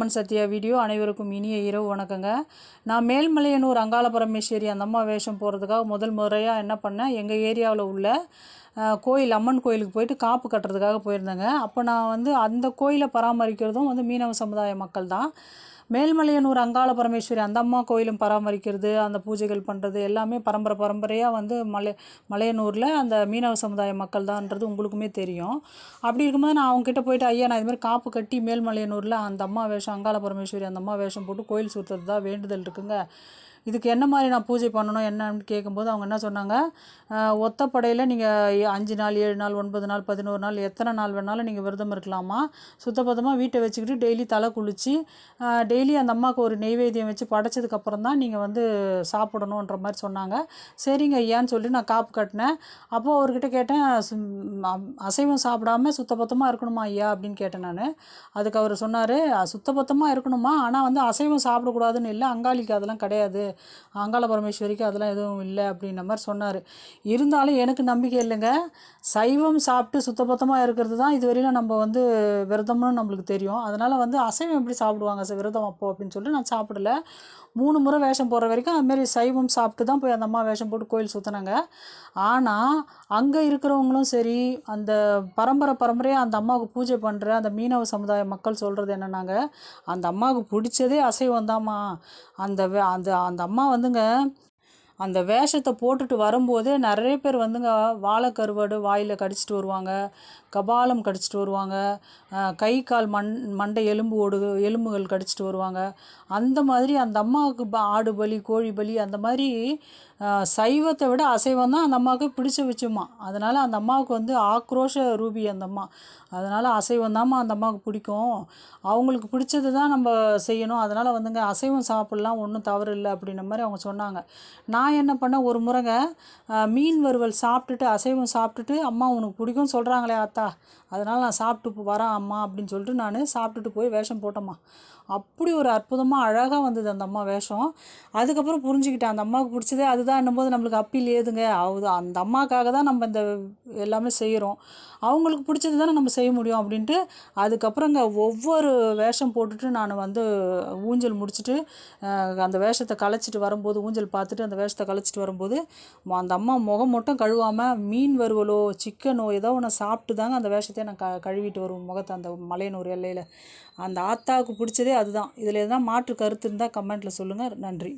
அம்மன் Sathya video அனைவருக்கும் இனிய இரவு வணக்கங்க. நான் மேல்மலையனூர் அங்காள பரமேஸ்வரி அந்த அம்மா வேஷம் போகிறதுக்காக முதல் முறையாக என்ன பண்ணேன்? எங்கள் ஏரியாவில் உள்ள கோயில் அம்மன் கோயிலுக்கு போயிட்டு காப்பு கட்டுறதுக்காக போயிருந்தேங்க. அப்போ நான் வந்து அந்த கோயிலை பராமரிக்கிறதும் வந்து மீனவ சமுதாய மக்கள் தான். மேல்மலையனூர் அங்காள பரமேஸ்வரி அந்த அம்மா கோயிலும் பராமரிக்கிறது அந்த பூஜைகள் பண்ணுறது எல்லாமே பரம்பரை பரம்பரையாக வந்து மலை மலையனூரில் அந்த மீனவ சமுதாய மக்கள் தான்ன்றது உங்களுக்குமே தெரியும். அப்படி இருக்கும்போது நான் அவங்ககிட்ட போயிட்டு ஐயா நான் இதுமாதிரி காப்பு கட்டி மேல்மலையனூரில் அந்த அம்மா வேஷம் அங்காள பரமேஸ்வரி அந்த அம்மா வேஷம் போட்டு கோயில் சுற்றுறது தான் வேண்டுதல் இருக்குங்க. இதுக்கு என்ன மாதிரி நான் பூஜை பண்ணணும் என்னன்னு கேட்கும்போது அவங்க என்ன சொன்னாங்க ஒத்தப்படையில் நீங்கள் அஞ்சு நாள் ஏழு நாள் ஒன்பது நாள் பதினோரு நாள் எத்தனை நாள் வேணாலும் நீங்கள் விரதம் இருக்கலாமா? சுத்தபத்தமாக வீட்டை வச்சுக்கிட்டு டெய்லி தலை குளித்து டெய்லி அந்த அம்மாவுக்கு ஒரு நெய்வேத்தியம் வச்சு படைச்சதுக்கப்புறம் தான் நீங்கள் வந்து சாப்பிடணுன்ற மாதிரி சொன்னாங்க. சரிங்க ஐயான்னு சொல்லி நான் காப்பு கட்டினேன். அப்போது அவர்கிட்ட கேட்டேன் அசைவம் சாப்பிடாம சுத்தபத்தமாக இருக்கணுமா ஐயா? அப்படின்னு கேட்டேன் நான். அதுக்கு அவர் சொன்னார் சுத்தபத்தமாக இருக்கணுமா? ஆனால் வந்து அசைவம் சாப்பிடக்கூடாதுன்னு இல்லை அங்காளிக்கு அதெல்லாம் கிடையாது. அங்காள பரமேஸ்வரிக்கு அதெல்லாம் எதுவும் இல்லை அப்படின்ற மாதிரி சொன்னார். இருந்தாலும் எனக்கு நம்பிக்கை இல்லைங்க. சைவம் சாப்பிட்டு சுத்தபத்தமாக இருக்கிறது தான் இதுவரையிலும் நம்ம வந்து விரதம்னு நம்மளுக்கு தெரியும். அதனால் வந்து அசைவம் எப்படி சாப்பிடுவாங்க? சார் விரதம் அப்போ அப்படின்னு சொல்லிட்டு நான் சாப்பிடல. மூணு முறை வேஷம் போடுற வரைக்கும் அதுமாரி சைவம் சாப்பிட்டு தான் போய் அந்த அம்மா வேஷம் போட்டு கோயில் சுற்றினாங்க ஆனால் அங்கே இருக்கிறவங்களும் சரி அந்த பரம்பரை பரம்பரையாக அந்த அம்மாவுக்கு பூஜை பண்ணுற அந்த மீனவ சமுதாய மக்கள் சொல்கிறது என்னென்னாங்க அந்த அம்மாவுக்கு பிடிச்சதே அசைவம் தாம்மா. அந்த அந்த அந்த அந்த அம்மா வந்துங்க அந்த வேஷத்தை போட்டுட்டு வரும்போதே நிறைய பேர் வந்துங்க வாழை கருவாடு வாயில் கடிச்சிட்டு வருவாங்க கபாலம் கடிச்சிட்டு வருவாங்க கை கால் மண் மண்டை எலும்பு ஓடு எலும்புகள் கடிச்சிட்டு வருவாங்க. அந்த மாதிரி அந்த அம்மாவுக்கு ஆடு பலி கோழி பலி அந்த மாதிரி சைவத்தை விட அசைவம் தான் அந்த அம்மாவுக்கு பிடிச்ச விஷயமா. அதனால் அந்த அம்மாவுக்கு வந்து ஆக்ரோஷ ரூபி அந்த அம்மா. அதனால் அசைவம் தாம்மா அந்த அம்மாவுக்கு பிடிக்கும். அவங்களுக்கு பிடிச்சது தான் நம்ம செய்யணும். அதனால் வந்துங்க அசைவம் சாப்பிட்லாம் ஒன்றும் தவறு இல்லை அப்படின்ற மாதிரி அவங்க சொன்னாங்க. நான் நான் என்ன பண்ணேன் ஒரு முறைங்க மீன் வறுவல் சாப்பிட்டுட்டு அசைவம் சாப்பிட்டுட்டு அம்மா உனக்கு பிடிக்கும்னு சொல்கிறாங்களே அத்தா. அதனால் நான் சாப்பிட்டு வரேன் அம்மா அப்படின்னு சொல்லிட்டு நான் சாப்பிட்டுட்டு போய் வேஷம் போட்டேம்மா. அப்படி ஒரு அற்புதமாக அழகாக வந்தது அந்த அம்மா வேஷம். அதுக்கப்புறம் புரிஞ்சுக்கிட்டேன் அந்த அம்மாவுக்கு பிடிச்சதே அதுதான் என்னும்போது நம்மளுக்கு அப்பீல் ஏதுங்க. அது அந்த அம்மாக்காக தான் நம்ம இந்த எல்லாமே செய்கிறோம் அவங்களுக்கு பிடிச்சது தானே நம்ம செய்ய முடியும் அப்படின்ட்டு அதுக்கப்புறங்க ஒவ்வொரு வேஷம் போட்டுட்டு நான் வந்து ஊஞ்சல் முடிச்சுட்டு அந்த வேஷத்தை கலைச்சிட்டு வரும்போது ஊஞ்சல் பார்த்துட்டு அந்த வேஷத்தை கலைச்சிட்டு வரும்போது அந்த அம்மா முகம் மட்டும் கழுவாமல் மீன் வறுவலோ சிக்கனோ ஏதோ ஒன்று சாப்பிட்டு தாங்க அந்த வேஷத்தை நான் க கழுவிட்டு வருவோம் முகத்தை அந்த மலையனூர் எல்லையில். அந்த ஆத்தாவுக்கு பிடிச்சதே அதுதான். இதில் எதனா மாற்று கருத்து இருந்தால் கமெண்ட்டில் சொல்லுங்கள் நன்றி.